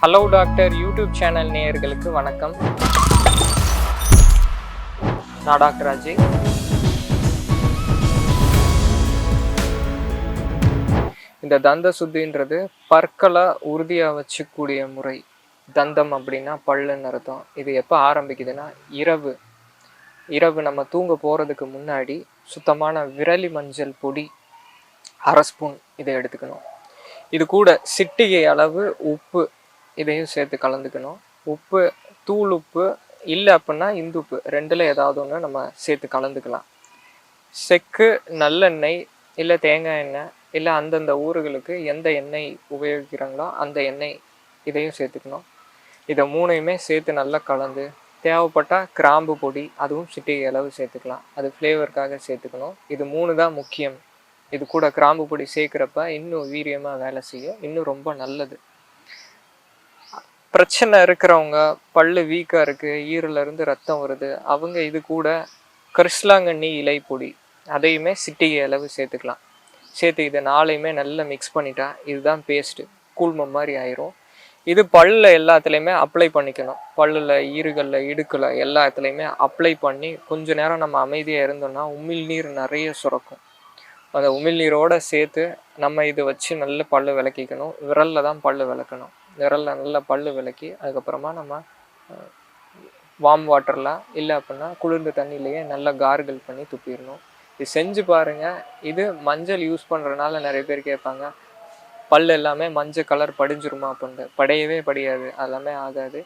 Hello doctor YouTube channel நேயர்களுக்கு வணக்கம். நான் டாக்டர் அஜய் இந்த தந்த சுத்தின்றது பற்களை உறுதியாக வச்சுக்கூடிய முறை. தந்தம் அப்படின்னா பல்லுன்னு அர்த்தம். இது எப்போ ஆரம்பிக்குதுன்னா இரவு. இரவு நம்ம தூங்க போகிறதுக்கு முன்னாடி சுத்தமான விரலி மஞ்சள் பொடி அரை ஸ்பூன் இதை எடுத்துக்கணும். இது கூட சிட்டிகை அளவு உப்பு இதையும் சேர்த்து கலந்துக்கணும். உப்பு தூள் உப்பு இல்லை அப்படின்னா இந்துப்பு ரெண்டில் ஏதாவது ஒன்று நம்ம சேர்த்து கலந்துக்கலாம். செக்கு நல்லெண்ணெய் இல்லை தேங்காய் எண்ணெய் இல்லை அந்தந்த ஊர்களுக்கு எந்த எண்ணெய் உபயோகிக்கிறாங்களோ அந்த எண்ணெய் இதையும் சேர்த்துக்கணும். இதை மூணையுமே சேர்த்து நல்லா கலந்து தேவைப்பட்டால் கிராம்பு பொடி அதுவும் சிட்டிகை அளவு சேர்த்துக்கலாம். அது ஃப்ளேவருக்காக சேர்த்துக்கணும். இது மூணு தான் முக்கியம். இது கூட கிராம்பு பொடி சேர்க்குறப்ப இன்னும் வீரியமாக வேலை செய்யும். இன்னும் ரொம்ப நல்லது. பிரச்சனை இருக்கிறவங்க பல்லு வீக்காக இருக்குது ஈரல்ல இருந்து ரத்தம் வருது அவங்க இது கூட கரிசலாங்கண்ணி இலை பொடி அதையுமே சிட்டிகை அளவு சேர்த்துக்கலாம். சேர்த்து இதை நாளையுமே நல்லா மிக்ஸ் பண்ணிட்டா இதுதான் பேஸ்ட்டு கூழ்மம் மாதிரி ஆயிரும். இது பல்லில் எல்லாத்துலேயுமே அப்ளை பண்ணிக்கணும். பல்லில் ஈறுகளில் இடுக்கில் எல்லாத்துலேயுமே அப்ளை பண்ணி கொஞ்ச நேரம் நம்ம அமைதியாக இருந்தோம்னா உமிழ்நீர் நிறைய சுரக்கும். அந்த உமிழ்நீரோடு சேர்த்து நம்ம இது வச்சு நல்ல பல்லு விளக்கிக்கணும். விரலில் தான் பல்லு விளக்கணும். விரலில் நல்லா பல்லு விளக்கி அதுக்கப்புறமா நம்ம வார்ம் வாட்டர்லாம் இல்லை அப்படின்னா குளிர்ந்த தண்ணியிலேயே நல்லா கார்கிள் பண்ணி துப்பிடணும். இது செஞ்சு பாருங்கள் இது மஞ்சள் யூஸ் பண்ணுறதுனால நிறைய பேர் கேட்பாங்க பல் எல்லாமே மஞ்சள் கலர் படிஞ்சிருமா? அப்படின்ட்டு. படையவே படியாது. அதெல்லாமே ஆகாது.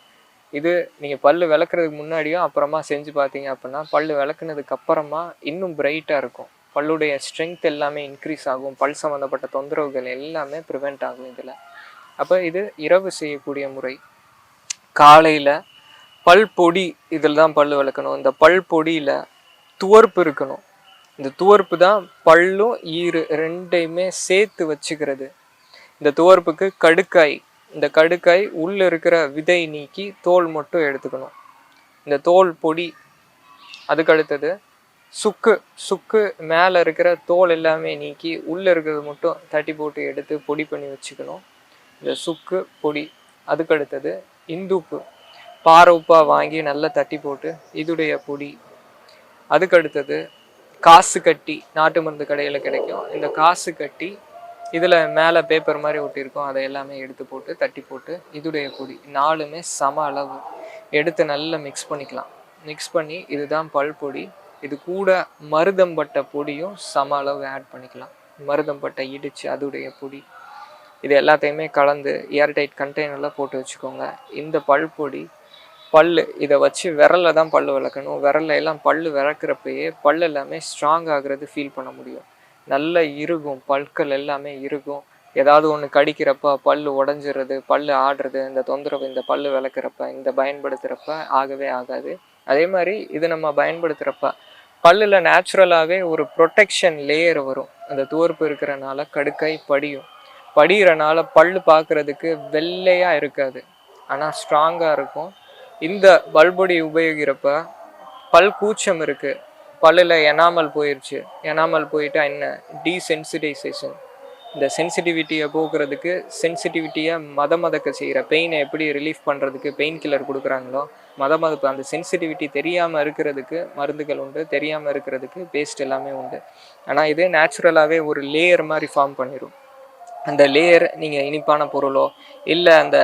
இது நீங்கள் பல் விளக்குறதுக்கு முன்னாடியும் அப்புறமா செஞ்சு பார்த்தீங்க அப்படின்னா பல் விளக்குனதுக்கு அப்புறமா இன்னும் பிரைட்டாக இருக்கும். பல்லுடைய ஸ்ட்ரென்த் எல்லாமே இன்க்ரீஸ் ஆகும். பல் சம்மந்தப்பட்ட தொந்தரவுகள் எல்லாமே ப்ரிவெண்ட் ஆகும் இதில். அப்போ இது இரவு செய்யக்கூடிய முறை. காலையில் பல் பொடி இதில் தான் பல் விளக்கணும் இந்த பல் பொடியில் துவர்ப்பு இருக்கணும். இந்த துவர்ப்பு தான் பல்லும் ஈறு ரெண்டையுமே சேர்த்து வச்சுக்கிறது. இந்த துவர்ப்புக்கு கடுக்காய் இந்த கடுக்காய் உள்ளே இருக்கிற விதை நீக்கி தோல் மட்டும் எடுத்துக்கணும். இந்த தோல் பொடி அதுக்கு அடுத்தது சுக்கு. சுக்கு மேலே இருக்கிற தோல் எல்லாமே நீக்கி உள்ளே இருக்கிறது மட்டும் தட்டி போட்டு எடுத்து பொடி பண்ணி வச்சுக்கணும். இந்த சுக்கு பொடி அதுக்கு அடுத்தது இந்துப்பு. பாறை உப்பாக வாங்கி நல்லா தட்டி போட்டு இதுடைய பொடி. அதுக்கு அடுத்தது காசு கட்டி நாட்டு மருந்து கடையில் கிடைக்கும். இந்த காசு கட்டி இதில் மேலே பேப்பர் மாதிரி ஒட்டியிருக்கோம். அதை எல்லாமே எடுத்து போட்டு தட்டி போட்டு இதுடைய பொடி. நாலுமே சம அளவு. எடுத்து நல்லா மிக்ஸ் பண்ணிக்கலாம். மிக்ஸ் பண்ணி இதுதான் பல் பொடி. இது கூட மருதம்பட்ட பொடியும் சம அளவு ஆட் பண்ணிக்கலாம். மருதம்பட்டை இடித்து அதுடைய பொடி. இது எல்லாத்தையுமே கலந்து ஏர்டைட் கண்டெய்னரில் போட்டு வச்சுக்கோங்க. இந்த பல் பொடி பல் இதை வச்சு விரலில் தான் பல் விளக்கணும். விரல்ல எல்லாம் பல்லு விளக்குறப்பயே பல் எல்லாமே ஸ்ட்ராங் ஆகுறது ஃபீல் பண்ண முடியும். நல்லா இருகும் பற்கள் எல்லாமே இருகும் ஏதாவது ஒன்று கடிக்கிறப்ப பல் உடஞ்சிடுறது பல்லு ஆடுறது இந்த தொந்தரவு இந்த பல் விளக்குறப்ப இந்த பயன்படுத்துகிறப்ப ஆகவே ஆகாது. அதே மாதிரி இது நம்ம பயன்படுத்துகிறப்ப பல்லில் நேச்சுரலாகவே ஒரு ப்ரொட்டெக்ஷன் லேயர் வரும். அந்த துவர்ப்பு இருக்கிறனால கடுக்காய் படியும். படிகிறனால பல்லு பார்க்குறதுக்கு வெள்ளையாக இருக்காது. ஆனால் ஸ்ட்ராங்காக இருக்கும். இந்த பல்பொடி உபயோகிக்கிறப்ப பல் கூச்சம் இருக்குது பல்லில் எனாமல் போயிடுச்சு எனாமல் போயிட்டா என்ன? டீசென்சிட்டைசேஷன் இந்த சென்சிட்டிவிட்டியை போக்குறதுக்கு சென்சிட்டிவிட்டியை மத மதக்க செய்கிற பெயினை எப்படி ரிலீஃப் பண்ணுறதுக்கு பெயின் கில்லர் கொடுக்குறாங்களோ மத மதப்பு அந்த சென்சிட்டிவிட்டி தெரியாமல் இருக்கிறதுக்கு மருந்துகள் உண்டு. தெரியாமல் இருக்கிறதுக்கு பேஸ்ட் எல்லாமே உண்டு. ஆனால் இது நேச்சுரலாகவே ஒரு லேயர் மாதிரி ஃபார்ம் பண்ணிடும் அந்த லேயர் நீங்கள் இனிப்பான பொருளோ இல்லை அந்த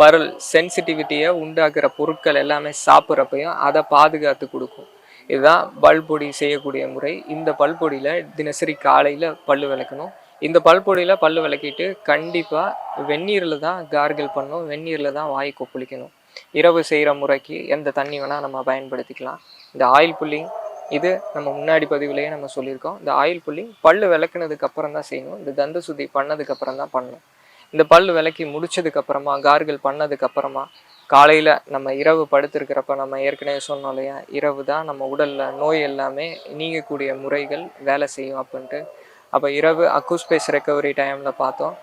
பருள் சென்சிட்டிவிட்டியை உண்டாக்குற பொருட்கள் எல்லாமே சாப்பிட்றப்பையும் அதை பாதுகாத்து கொடுக்கும். இதுதான் பல்பொடி செய்யக்கூடிய முறை. இந்த பல்பொடியில் தினசரி காலையில் பல் விளக்கணும். இந்த பல்பொடியில் பல் விளக்கிட்டு கண்டிப்பாக வெந்நீரில் தான் கார்கிள் பண்ணணும். வெந்நீரில் தான் வாய் கொப்பளிக்கணும். இரவு செய்கிற முறைக்கு எந்த தண்ணி வேணால் நம்ம பயன்படுத்திக்கலாம். இந்த ஆயில் புல்லிங் இது நம்ம முன்னாடி பதிவுலேயே நம்ம சொல்லியிருக்கோம். இந்த ஆயில் புள்ளி பல் விளக்குனதுக்கு அப்புறம் தான் செய்யணும். இந்த தந்த சுத்தி பண்ணதுக்கு அப்புறம் தான் பண்ணணும். இந்த பல்லு விளக்கி முடிச்சதுக்கு அப்புறமா கார்கள் பண்ணதுக்கு அப்புறமா காலையில் நம்ம இரவு படுத்திருக்கிறப்ப நம்ம ஏற்கனவே சொன்னோம் இல்லையா? இரவு தான் நம்ம உடலில் நோய் எல்லாமே நீங்கக்கூடிய முறைகள் வேலை செய்யும் அப்படின்ட்டு. அப்போ இரவு அக்கூஸ்பேஸ் ரெக்கவரி டைமில் பார்த்தோம்.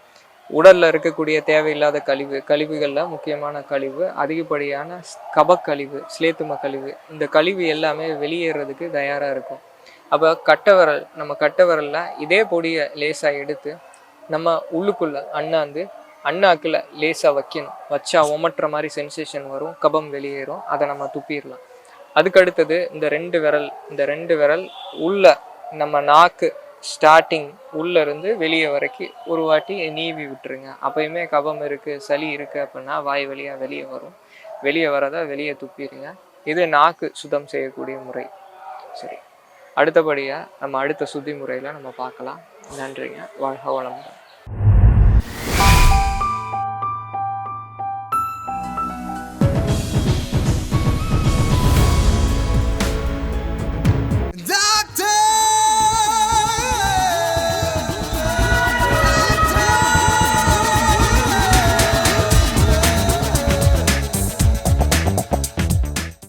உடலில் இருக்கக்கூடிய தேவையில்லாத கழிவு கழிவுகளில் முக்கியமான கழிவு அதிகப்படியான கபக்கழிவு ஸ்லேத்தும கழிவு இந்த கழிவு எல்லாமே வெளியேறதுக்கு தயாராக இருக்கும். அப்போ கட்டை நம்ம கட்டை விரலில் இதே பொடியை லேசாக எடுத்து நம்ம உள்ளுக்குள்ளே அண்ணாந்து அண்ணாக்கில் லேசாக வைக்கணும். வச்சா ஒமட்டுற மாதிரி சென்சேஷன் வரும் கபம் வெளியேறும் அதை நம்ம துப்பிடலாம். அதுக்கு அடுத்தது இந்த ரெண்டு விரல் இந்த ரெண்டு விரல் உள்ள நம்ம நாக்கு ஸ்டார்டிங் உள்ளேருந்து வெளியே வரைக்கும் ஒரு வாட்டி நீவி விட்டுருங்க. அப்பயுமே கபம் இருக்குது சளி இருக்குது அப்படின்னா வாய் வழியாக வெளியே வரும். வெளியே வரதை வெளியே துப்பிடுங்க இது நாக்கு சுத்தம் செய்யக்கூடிய முறை. சரி. அடுத்தபடியாக நம்ம அடுத்த சுத்தி முறையில் நம்ம பார்க்கலாம். நன்றிங்க. வாழ்க வளமுடன்.